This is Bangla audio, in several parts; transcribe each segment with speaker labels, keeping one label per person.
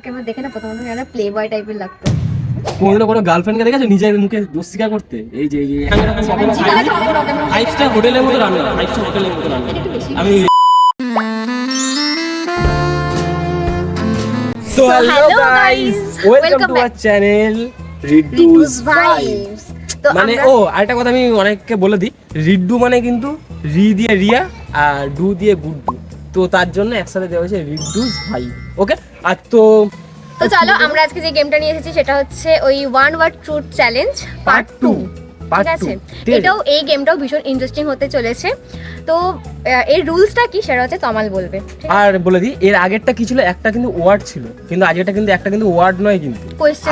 Speaker 1: ওকে আমার দেখে না প্লে বয় টাইপের লাগতো।
Speaker 2: কোনোদিনও কোনো গার্লফ্রেন্ডকে দেখেছ? নিজের মুখে দোষ স্বীকার করতে? এই যে এই যে ফাইভ স্টার হোটেলের মতো রান্না ফাইভ স্টার হোটেলের মতো রান্না। আমি so
Speaker 1: hello
Speaker 2: hello
Speaker 1: guys,
Speaker 2: guys welcome
Speaker 1: welcome
Speaker 2: to
Speaker 1: back.
Speaker 2: Our channel
Speaker 1: রিডুস vibes তো
Speaker 2: মানে ও আরেকটা কথা আমি অনেককে বলে দিই। রিড্ডু মানে কিন্তু রি দিয়ে রিয়া আর ডু দিয়ে গুড্ডু। তো তার জন্য একসাথে দেওয়া হয়েছে রিডুস ভাই। ওকে আর তো
Speaker 1: তো চলো আমরা আজকে যে গেমটা নিয়ে এসেছি সেটা হচ্ছে ওই one word truth challenge part two ঠিক আছে। এটাও এই গেমটাও ভীষণ ইন্টারেস্টিং হতে চলেছে। তো এর রুলসটা কি? সেটা হচ্ছে তমাল বলবে।
Speaker 2: আর বলে দিই এর আগেরটা কি ছিল? একটা কিন্তু ওয়ার্ড ছিল। কিন্তু আজকেরটা কিন্তু একটা কিন্তু ওয়ার্ড নয় কিন্তু।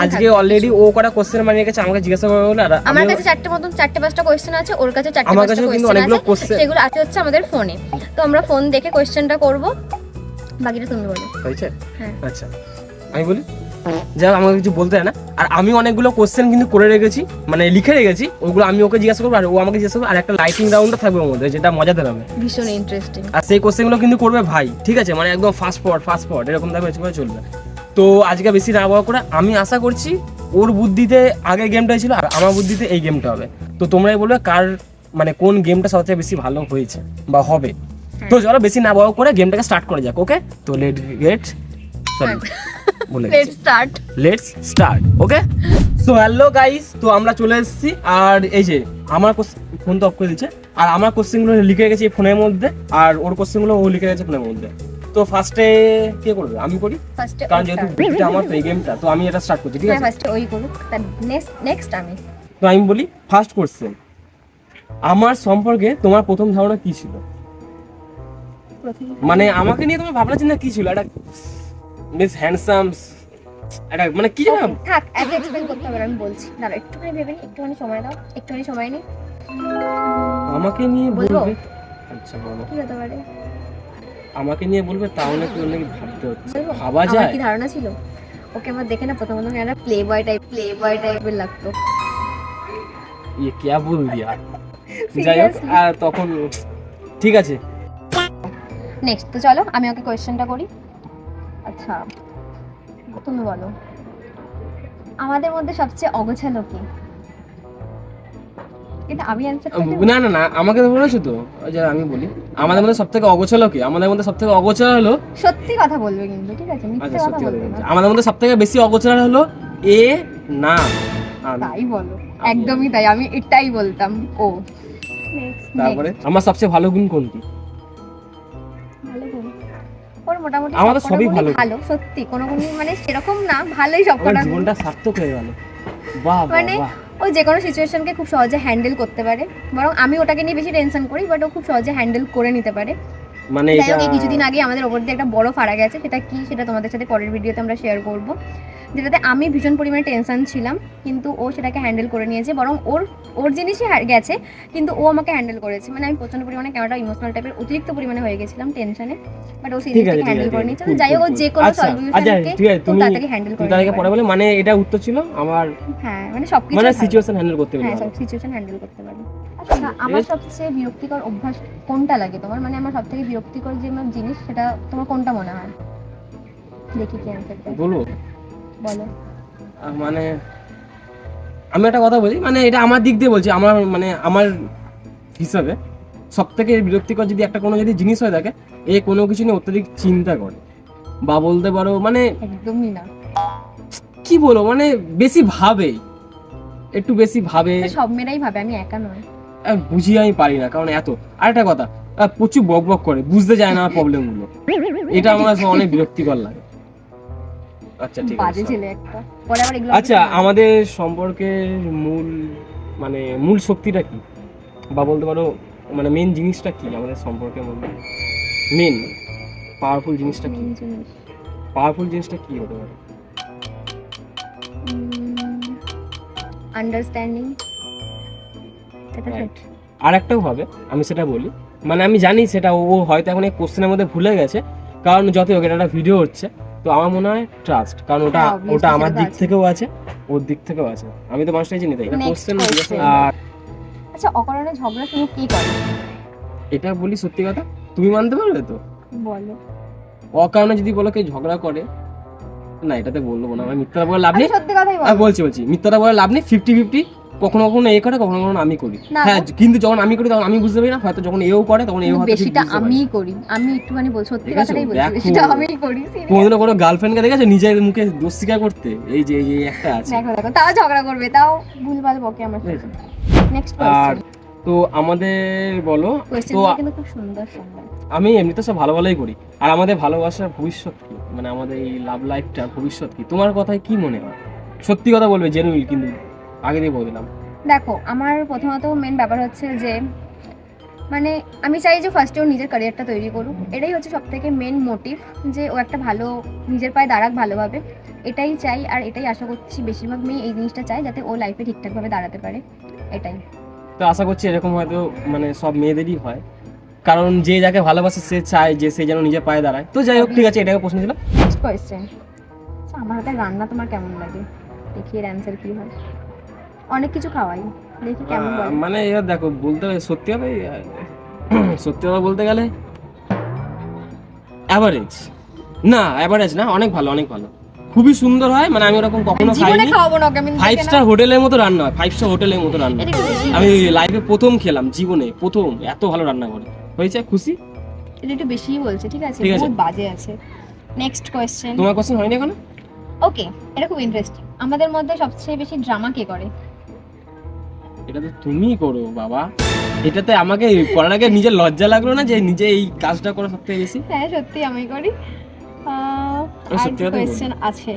Speaker 2: আজকে অলরেডি ও কটা কোশ্চেন বানিয়ে গেছে আমাকে জিজ্ঞাসা করে বলে আর
Speaker 1: আমার কাছে চারটে মতন চারটে পাঁচটা কোয়েশ্চেন আছে ওর কাছে চারটে পাঁচটা
Speaker 2: অনেকগুলো
Speaker 1: আছে। সেগুলো আছে হচ্ছে আমাদের ফোনে তো আমরা ফোন দেখে কোয়েশ্চেনটা করব। বাকিটা তুমি বলো।
Speaker 2: হয়েছে?
Speaker 1: হ্যাঁ।
Speaker 2: আচ্ছা। আমি বলি? যাই আমাকে কিছু বলতে হয় না আর আমি অনেকগুলো কোশ্চেন কিন্তু করে রেখেছি মানে লিখে রেখেছি ওগুলো আমি ওকে জিজ্ঞাসা করব আর ও আমাকে জিজ্ঞাসা করবে আর একটা লাইটিং রাউন্ডও থাকবে ওর মধ্যে যেটা মজাদার হবে।
Speaker 1: ভীষণ ইন্টারেস্টিং
Speaker 2: আর সেই কোশ্চেনগুলো কিন্তু করবে ভাই ঠিক আছে? মানে একদম ফাস্ট ফরওয়ার্ড ফাস্ট ফরওয়ার্ড এরকম ভাবে চলবে। তো আজকে বেশি না বড় করে আমি আশা করছি ওর বুদ্ধিতে আগে গেমটা ছিল আর আমার বুদ্ধিতে এই গেমটা হবে। তো তোমরাই বলবে কার মানে কোন গেমটা সবথেকে বেশি ভালো হয়েছে বা হবে। তো চলো বেশি না বড় করে গেমটাকে স্টার্ট করে যাক ওকে তো লেট গেট সরি বলে
Speaker 1: let's start
Speaker 2: let's start okay so hello guys তো আমরা চলে এসেছি আর এই যে আমার ফোন তো অফ করে দিচ্ছে। আর আমার কোশ্চেনগুলো লিখে এই ফোনের মধ্যে আর ওর কোশ্চেনগুলো ও লিখে রেখেছে ফোনের মধ্যে। তো ফার্স্টে কে করবে? আমি করি? কারণ যেহেতু আমার তো এই গেমটা তো আমি এটা স্টার্ট করছি ঠিক
Speaker 1: হ্যাঁ
Speaker 2: আছে?
Speaker 1: ফার্স্টে ওই করুক তার নেক্সট নেক্সট আমি।
Speaker 2: তো আমি বলি ফার্স্ট কোশ্চেন আমার সম্পর্কে তোমার প্রথম ধারণা কি ছিল? মানে আমাকে নিয়ে তোমার ভাবনা চিন্তা কি ছিল? একটা মিস হ্যান্ডসাম একটা মানে কি জানো
Speaker 1: থাক এত এক্সপ্লেন করতে হবে আমি বলছি। দাঁড়াও একটুখানি ভেবে নি একটুখানি সময় দাও একটুখানি সময় নি
Speaker 2: আমাকে নিয়ে
Speaker 1: বলবে?
Speaker 2: আচ্ছা বলো।
Speaker 1: কি হতে পারে?
Speaker 2: আমাকে নিয়ে বলবে তাও নাকি ওর নাকি ভাবতে হচ্ছে? ভাবা
Speaker 1: আমার কি ধারণা ছিল? ওকে আমার দেখে না প্রথমত একটা playboy type playboy টাইপের লাগতো।
Speaker 2: ইয়ে ক্যা বল দিয়া যাই হোক? আর তখন ঠিক আছে।
Speaker 1: নেক্সট তো চলো আমি ওকে কোয়েশ্চেনটা করি। আচ্ছা তুমি বলো। আমাদের মধ্যে সবচেয়ে অগোছালো কি? এটা আমি অ্যানসার
Speaker 2: না না না আমাকে তো বলেছ তো যে আমি বলি। আমাদের মধ্যে সব থেকে অগোছালো কি? আমাদের মধ্যে সব থেকে অগোছালো হলো
Speaker 1: সত্যি কথা বলবে কিন্তু ঠিক আছে মিথ্যে
Speaker 2: আচ্ছা
Speaker 1: কথা বলবে না।
Speaker 2: আমাদের মধ্যে সব থেকে বেশি অগোছালো হলো এ না
Speaker 1: তাই বলো একদমই তাই আমি এটাই বলতাম ও।
Speaker 2: তারপরে আমার সবচেয়ে ভালো গুণ কোনটি?
Speaker 1: মোটামুটি সবকটা
Speaker 2: সবই ভালো।
Speaker 1: ভালো সত্যি। কোনো কোনো মানে সেরকম না ভালোই সব কটা।
Speaker 2: জীবনটা সার্থক হয়ে গেল। বাহ
Speaker 1: মানে ও যে কোনো সিচুয়েশনকে খুব সহজে হ্যান্ডেল করতে পারে। বরং আমি ওটাকে নিয়ে বেশি টেনশন করি বাট ও খুব সহজে হ্যান্ডেল করে নিতে পারে।
Speaker 2: মানে
Speaker 1: যাই
Speaker 2: এটা
Speaker 1: হোক কিছুদিন আগে আমাদের ওপর দিয়ে একটা বড় ফাড়া গেছে। সেটা কি সেটা তোমাদের সাথে পরের ভিডিওতে আমরা শেয়ার করব। যেটাতে আমি ভীষণ পরিমাণে টেনশন ছিলাম কিন্তু ও সেটাকে হ্যান্ডেল করে নিয়েছে বরং ওর ওর জিনিসই গেছে কিন্তু ও আমাকে হ্যান্ডেল করেছে। মানে আমি প্রচণ্ড পরিমাণে কেমনটা ইমোশনাল টাইপের অতিরিক্ত পরিমাণে হয়ে গেছিলাম টেনশনে বাট ও সিরিয়াসলি হ্যান্ডেল করে নিয়েছে যাই হোক যে কোনো
Speaker 2: আচ্ছা, আচ্ছা
Speaker 1: সলিউশনকে
Speaker 2: ঠিক আছে তুমি
Speaker 1: তাড়াতাড়ি হ্যান্ডেল করে নিতে
Speaker 2: পরে বলে মানে এটা উত্তর ছিল আমার
Speaker 1: হ্যাঁ মানে সবকিছু
Speaker 2: মানে সিচুয়েশন হ্যান্ডেল করতে
Speaker 1: হ্যাঁ সব সিচুয়েশন হ্যান্ডেল করতে পারি। আচ্ছা আমার সবচেয়ে বিরক্তিকর অভ্যাস কোনটা লাগে তোমার? মানে আমার সবথেকে বিরক্তিকর যে জিনিস সেটা তোমার কোনটা মনে হয়? দেখি কি অ্যান্সারটা বলো।
Speaker 2: আহ, মানে আমি একটা কথা বলি মানে এটা আমার দিক দিয়ে বলছি আমার মানে আমার হিসাবে সব থেকে বিরক্তিকর যদি একটা কোনো যদি জিনিস হয়ে থাকে এ কোনো কিছু নিয়ে অত্যধিক চিন্তা করে। বা বলতে পারো মানে
Speaker 1: একদমই না।
Speaker 2: কি বলো মানে বেশি ভাবে একটু বেশি ভাবে
Speaker 1: সব মেয়েরাই ভাবে আমি একা নয়
Speaker 2: বুঝিয়ে আমি পারি না কারণ এত। আরেকটা কথা আহ, প্রচুর বক বক করে বুঝতে যায় না প্রবলেমগুলো। এটা আমার কাছে অনেক বিরক্তিকর লাগে। আচ্ছা ঠিক আছে আচ্ছা আমাদের সম্পর্কের মূল মানে মূল শক্তিটা কি? বা বলতে পারো মানে মেন জিনিসটা কি আমাদের সম্পর্কের মধ্যে? মেন পাওয়ারফুল জিনিসটা কি? পাওয়ারফুল জিনিসটা কি হতে পারে?
Speaker 1: আন্ডারস্ট্যান্ডিং
Speaker 2: আর একটাও হবে আমি সেটা বলি। মানে আমি জানি সেটা ও হয়তো এখন এই কোশ্চেনের মধ্যে ভুলে গেছে কারণ যতই হোক এটা একটা ভিডিও হচ্ছে তো আমার মনে হয় ট্রাস্ট কারণ ওটা
Speaker 1: হ্যাঁ,
Speaker 2: ওটা আমার দিক থেকেও আছে ওর দিক থেকেও আছে। আমি তো মানুষটাই চিনি তাই কোশ্চেন আর
Speaker 1: আচ্ছা অকারণে ঝগড়া শুরু কি করে?
Speaker 2: এটা বলি সত্যি কথা? তুমি মানতে পারবে তো?
Speaker 1: বলো।
Speaker 2: অকারণে যদি বলো কেউ ঝগড়া করে না এটাতে বলব না আমি মিথ্যা বলে লাভ নেই।
Speaker 1: সত্যি কথাই
Speaker 2: বলছি বলছি মিথ্যাটা বলে লাভ নেই ফিফটি ফিফটি কখনো কখনো এ করে কখনো কখনো আমি করি। হ্যাঁ কিন্তু যখন আমি করি তখন আমি বুঝতে পারি না হয়তো যখন এও করে তখন এও হয়তো
Speaker 1: বেশিটা আমিই করি। আমি একটুখানি বল সত্যি? কথাটাই বলছি। বেশিটা আমিই করি।
Speaker 2: কোনোদিনও কোনো গার্লফ্রেন্ডকে দেখেছ নিজের মুখে দোষ স্বীকার করতে? এই যে এই একটা আছে।
Speaker 1: দেখো দেখো তাও ঝগড়া করবে তাও ভুলভাল বকে আমার নেক্সট
Speaker 2: আর
Speaker 1: কোয়েশ্চেন
Speaker 2: তো আমাদের বলো তো
Speaker 1: কিন্তু খুব সুন্দর সুন্দর।
Speaker 2: আমি এমনিতে সব ভালো ভালোই করি। আর আমাদের ভালোবাসার ভবিষ্যৎ কি? মানে আমাদের এই লাভ লাইফটার ভবিষ্যৎ কি? তোমার কথায় কি মনে হয়? সত্যি কথা বলবে জেনুইন কিন্তু। আগে দিয়ে বলে দিলাম।
Speaker 1: দেখো আমার প্রথমত মেন ব্যাপার হচ্ছে যে মানে আমি চাই যে ফার্স্টে ও নিজের ক্যারিয়ারটা তৈরি করুক। এটাই হচ্ছে সব থেকে মেন মোটিভ যে ও একটা ভালো নিজের পায়ে দাঁড়াক ভালোভাবে। এটাই চাই আর এটাই আশা করছি বেশিরভাগ মেয়ে এই জিনিসটা চাই যাতে ও লাইফে ঠিকঠাকভাবে দাঁড়াতে পারে। এটাই।
Speaker 2: তো আশা করছি এরকম হয়তো মানে সব মেয়েদেরই হয়। কারণ যে যাকে ভালোবাসে সে চায় যে সে যেন নিজের পায়ে দাঁড়ায়। তো যাই হোক ঠিক আছে এটাকে প্রশ্ন ছিল।
Speaker 1: আচ্ছা আমার হাতে রান্না তোমার কেমন লাগে? দেখি এর অ্যান্সার কি হয়? অনেক কিছু খাওয়াই। দেখি কেমন বলে।
Speaker 2: মানে এবার দেখো বলতে হবে সত্যি হবে সত্যি কথা বলতে গেলে অ্যাভারেজ না অ্যাভারেজ না অনেক ভালো অনেক ভালো। খুবই সুন্দর হয় মানে আমি ওরকম কখনো
Speaker 1: জীবনে
Speaker 2: খাইনি।
Speaker 1: খাওয়াবো না আমি
Speaker 2: ফাইভ স্টার হোটেলের মতো রান্না হয় ফাইভ স্টার হোটেলের মতো রান্না। আমি লাইফে প্রথম খেলাম জীবনে প্রথম এত ভালো রান্না করে। হয়েছে খুশি?
Speaker 1: এটা একটু বেশিই বলছে ঠিক আছে। বহুত বাজে আছে। নেক্সট কোয়েশ্চেন
Speaker 2: তোমার কোশ্চেন হয়নি এখনও?
Speaker 1: ওকে এটা খুব ইন্টারেস্টিং আমাদের মধ্যে সবচেয়ে বেশি ড্রামা কে করে?
Speaker 2: এটা তো তুমিই করো বাবা। এটাতে আমাকে করার আগে নিজের লজ্জা লাগল না যে নিজে এই কাজটা করে সব থেকে বেশি?
Speaker 1: হ্যাঁ সত্যি আমি করি।
Speaker 2: সত্যি
Speaker 1: কোয়েশ্চেন আছে।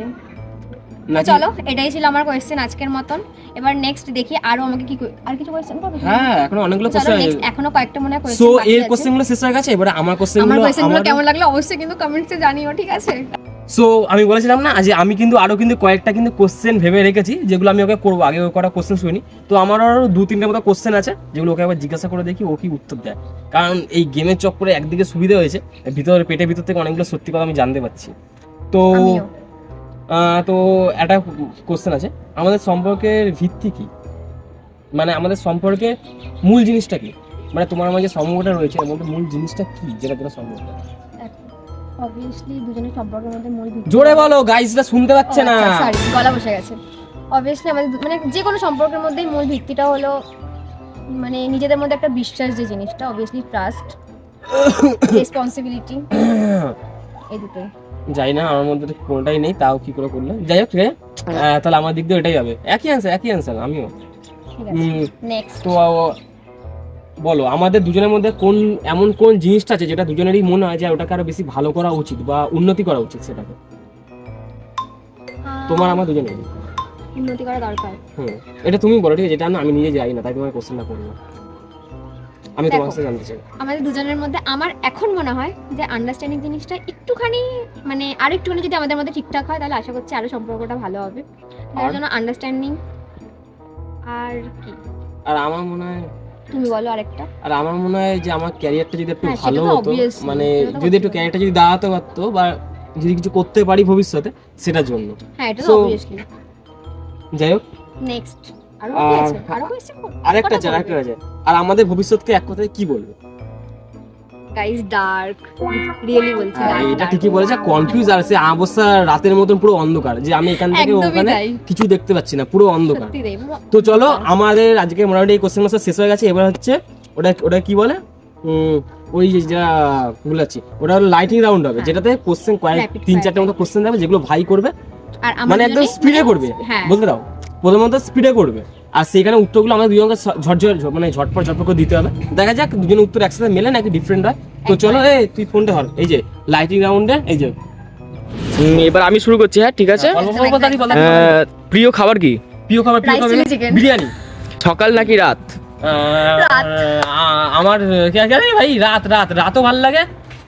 Speaker 1: চলো এটাই ছিল আমার কোয়েশ্চেন আজকের মতন। এবার নেক্সট দেখি আরও আমাকে কি আর কিছু কোয়েশ্চেন পাবে?
Speaker 2: হ্যাঁ এখন অনেকগুলো কোশ্চেন
Speaker 1: এখনও কয়েকটা মনে হয়
Speaker 2: সো
Speaker 1: কোয়েশ্চেন
Speaker 2: এর কোশ্চেনগুলো শেষ হয়ে গেছে এবারে আমার কোশ্চেন
Speaker 1: আমারগুলো কোয়েশ্চেনগুলো
Speaker 2: আমার
Speaker 1: কেমন লাগল? অবশ্যই কিন্তু কমেন্টসে জানিও ঠিক আছে?
Speaker 2: সো আমি বলেছিলাম না যে আমি কিন্তু আরও কিন্তু কয়েকটা কিন্তু কোশ্চেন ভেবে রেখেছি যেগুলো আমি ওকে করব আগে ওকে করা কোশ্চেন শুনি। তো আমার আরও দু তিনটে মতো কোশ্চেন আছে যেগুলো ওকে একবার জিজ্ঞাসা করে দেখি ও কি উত্তর দেয়। কারণ এই গেমের চক্করে একদিকে সুবিধা হয়েছে ভিতরে পেটের ভিতর থেকে অনেকগুলো সত্যি কথা আমি জানতে পারছি। তো তো একটা কোশ্চেন আছে আমাদের সম্পর্কের ভিত্তি কি? মানে আমাদের সম্পর্কে মূল জিনিসটা কি? মানে তোমার আমার যে সম্পর্কটা রয়েছে এর মধ্যে মূল জিনিসটা কি যেটা তোমার সম্পর্ক?
Speaker 1: অবভিয়াসলি দুজনের সম্পর্কের মধ্যে মূল ভিত্তি-
Speaker 2: জোরে বলো গাইসরা শুনতে পাচ্ছে না।
Speaker 1: সরি গলা বসে গেছে। অবভিয়াসলি আমাদের দু- মানে যে কোনো সম্পর্কের মধ্যেই মূল ভিত্তিটা হলো মানে নিজেদের মধ্যে একটা বিশ্বাস যে জিনিসটা অবভিয়াসলি ট্রাস্ট রেসপন্সিবিলিটি এই দুটোই।
Speaker 2: যাই না আমার মধ্যে তো কোনোটাই নেই তাও কি করে করল? যাই হোক ঠিক আছে আহ, তাহলে আমার দিক দিয়ে এটাই হবে। একই অ্যান্সার একই অ্যান্সার আমিও।
Speaker 1: ঠিক আছে।
Speaker 2: উম,
Speaker 1: নেক্সট
Speaker 2: তো বলো আমাদের দুজনের মধ্যে কোন এমন কোন জিনিসটা আছে যেটা দুজনেরই মনে হয় যে ওটাকে আরও বেশি ভালো করা উচিত বা উন্নতি করা উচিত সেটাকে? তোমার আমার দুজনের?
Speaker 1: উন্নতি করা দরকার।
Speaker 2: হুম এটা তুমি বলো ঠিক আছে যেটা না আমি নিজে যাই না তাই তোমার কোশ্চেনটা করব। আমি তোমার কাছে জানতে চাই।
Speaker 1: আমাদের দুজনের মধ্যে আমার এখন মনে হয় যে আন্ডারস্ট্যান্ডিং জিনিসটা একটুখানি মানে আরেকটুখানি যদি আমাদের মধ্যে ঠিকঠাক হয় তাহলে আশা করছি আরও সম্পর্কটা ভালো হবে। তার জন্য আন্ডারস্ট্যান্ডিং আর কি?
Speaker 2: আর আমার মনে হয়
Speaker 1: তুমি বলো আরেকটা।
Speaker 2: আর আমার মনে হয় যে আমার ক্যারিয়ারটা যদি একটু
Speaker 1: হ্যাঁ,
Speaker 2: ভালো হতো মানে যদি একটু ক্যারিয়ারটা যদি দাঁড়াতে পারতো বা যদি কিছু করতে পারি ভবিষ্যতে সেটার জন্য।
Speaker 1: হ্যাঁ এটা তো অবভিয়াসলি
Speaker 2: যাই হোক।
Speaker 1: নেক্সট আরও
Speaker 2: আর-
Speaker 1: আছে আরও কোয়েশ্চেন
Speaker 2: আরেকটা আছে আরেকটা আছে আর আমাদের ভবিষ্যৎকে এক কথায় কি বলবে?
Speaker 1: গাইস ডার্ক রিয়েলি বলছি
Speaker 2: হ্যাঁ, এটা ঠিকই বলেছে কনফিউজ আর সে অবস্থা রাতের মতন পুরো অন্ধকার। যে আমি এখান থেকে ওখানে কিছু দেখতে পাচ্ছি না পুরো অন্ধকার। তো চলো আমাদের আজকে মোটামুটি এই কোশ্চেন মাস্টার শেষ হয়ে গেছে। এবার হচ্ছে ওটা ওটা কি বলে? ওই যে যেটা ভুলাচ্ছি ওটা হলো লাইটিং রাউন্ড হবে
Speaker 1: হ্যাঁ।
Speaker 2: যেটাতে কোশ্চেন কয়েক তিন চারটে মতো কোশ্চেন দেবে যেগুলো ভাই করবে। মানে একদম স্পিডে
Speaker 1: মানে-
Speaker 2: করবে।
Speaker 1: হ্যাঁ।
Speaker 2: বলতে দাও প্রথমত স্পিডে করবে। আর সেখানে উত্তরগুলো আমাদের দুজনকে ঝরঝর মানে ঝটপট ঝটপট করে দিতে হবে। দেখা যাক দুজনের উত্তর একসাথে মেলে নাকি ডিফারেন্ট হয়। তো চলো এই তুই ফোনটা ধর। এই যে লাইটিং রাউন্ডে এই যে।
Speaker 3: এবার আমি শুরু করছি হ্যাঁ ঠিক আছে? প্রিয় খাবার কি?
Speaker 2: প্রিয় খাবার প্রিয় খাবার বিরিয়ানি।
Speaker 3: সকাল নাকি রাত?
Speaker 2: আমার কে ভাই? রাত রাত রাতও ভালো লাগে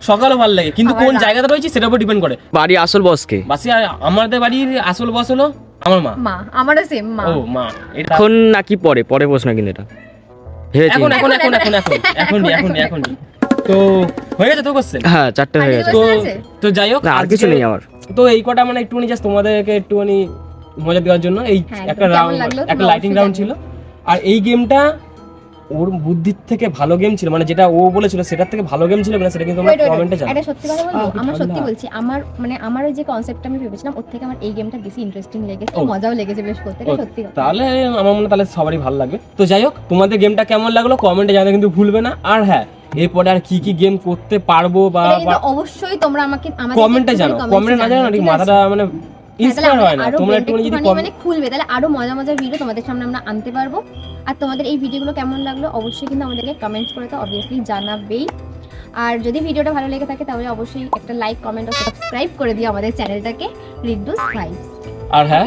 Speaker 2: সকালও ভালো লাগে। কিন্তু কোন। জায়গাতে রয়েছে সেটার উপর ডিপেন্ড করে।
Speaker 3: বাড়ি আসল বস বসকে
Speaker 2: বাসি আমাদের বাড়ির আসল বস হলো আমার মা
Speaker 1: মা আমারও সেম মা
Speaker 2: ও মা এটা
Speaker 3: এখন নাকি পরে পরে প্রশ্ন কিন্তু এটা ভেবেছি
Speaker 2: এখন এখন এখন এখন এখন এখন এখন এখন তো হয়ে গেছে তো কোশ্চেন
Speaker 3: হ্যাঁ চারটে হয়ে গেছে
Speaker 2: তো তো যাই হোক
Speaker 3: আর কিছু নেই আমার
Speaker 2: তো এই কটা মানে একটুখানি জাস্ট তোমাদেরকে একটুখানি মজা দেওয়ার জন্য এই
Speaker 1: হ্যাঁ,
Speaker 2: একটা রাউন্ড একটা লাইটিং রাউন্ড ছিল আর এই গেমটা ওর বুদ্ধির থেকে ভালো গেম ছিল মানে যেটা ও বলেছিল সেটার থেকে ভালো গেম ছিল কিনা সেটা কিন্তু তোমরা. কমেন্টে জানাও।
Speaker 1: একটা সত্যি কথা বলব? আমার সত্যি বলছি আমার মানে আমার ওই যে কনসেপ্টটা আমি ভেবেছিলাম ওর থেকে আমার এই গেমটা বেশি ইন্টারেস্টিং লেগেছে। মজাও লেগেছে বেশ করতে সত্যি কথা।
Speaker 2: তাহলে আমার মনে তাহলে সবারই ভালো লাগবে। তো যাই হোক তোমাদের গেমটা কেমন লাগল কমেন্টে জানাতে কিন্তু ভুলবে না। আর হ্যাঁ এরপরে আর কি কি গেম করতে পারব বা
Speaker 1: অবশ্যই তোমরা আমাকে আমাদের
Speaker 2: কমেন্টে জানো কমেন্টে না জানো না মাথাটা মানে ইন্সপায়ার হয় না। তোমরা একটু যদি
Speaker 1: মানে খুলবে। তাহলে আরও মজা মজার ভিডিও তোমাদের সামনে আমরা আনতে পারব। আর তোমাদের এই ভিডিওগুলো কেমন লাগল অবশ্যই কিন্তু আমাদেরকে কমেন্ট করে তো অবভিয়াসলি জানাবেই। আর যদি ভিডিওটা ভালো লেগে থাকে তাহলে অবশ্যই একটা লাইক কমেন্ট সাবস্ক্রাইব করে দিও আমাদের চ্যানেলটাকে রিডুস ভাইবস
Speaker 2: আর হ্যাঁ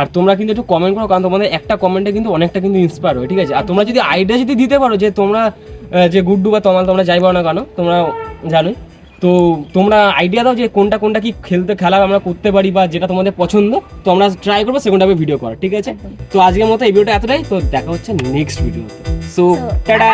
Speaker 2: আর তোমরা কিন্তু একটু কমেন্ট করো কারণ তোমাদের একটা কমেন্টে কিন্তু অনেকটা কিন্তু ইন্সপায়ার হয় ঠিক আছে? আর তোমরা যদি আইডিয়া যদি দিতে পারো যে তোমরা যে গুড্ডু বা তমাল তোমরা যাই পারো না কেন তোমরা জানোই। তো তোমরা আইডিয়া দাও যে কোনটা কোনটা কি খেলতে খেলা আমরা করতে পারি বা যেটা তোমাদের পছন্দ তো আমরা ট্রাই করব সেকেন্ড আমি ভিডিও করা ঠিক আছে? তো আজকের মতো এই ভিডিওটা এতটাই তো দেখা হচ্ছে নেক্সট ভিডিওতে সো টাটা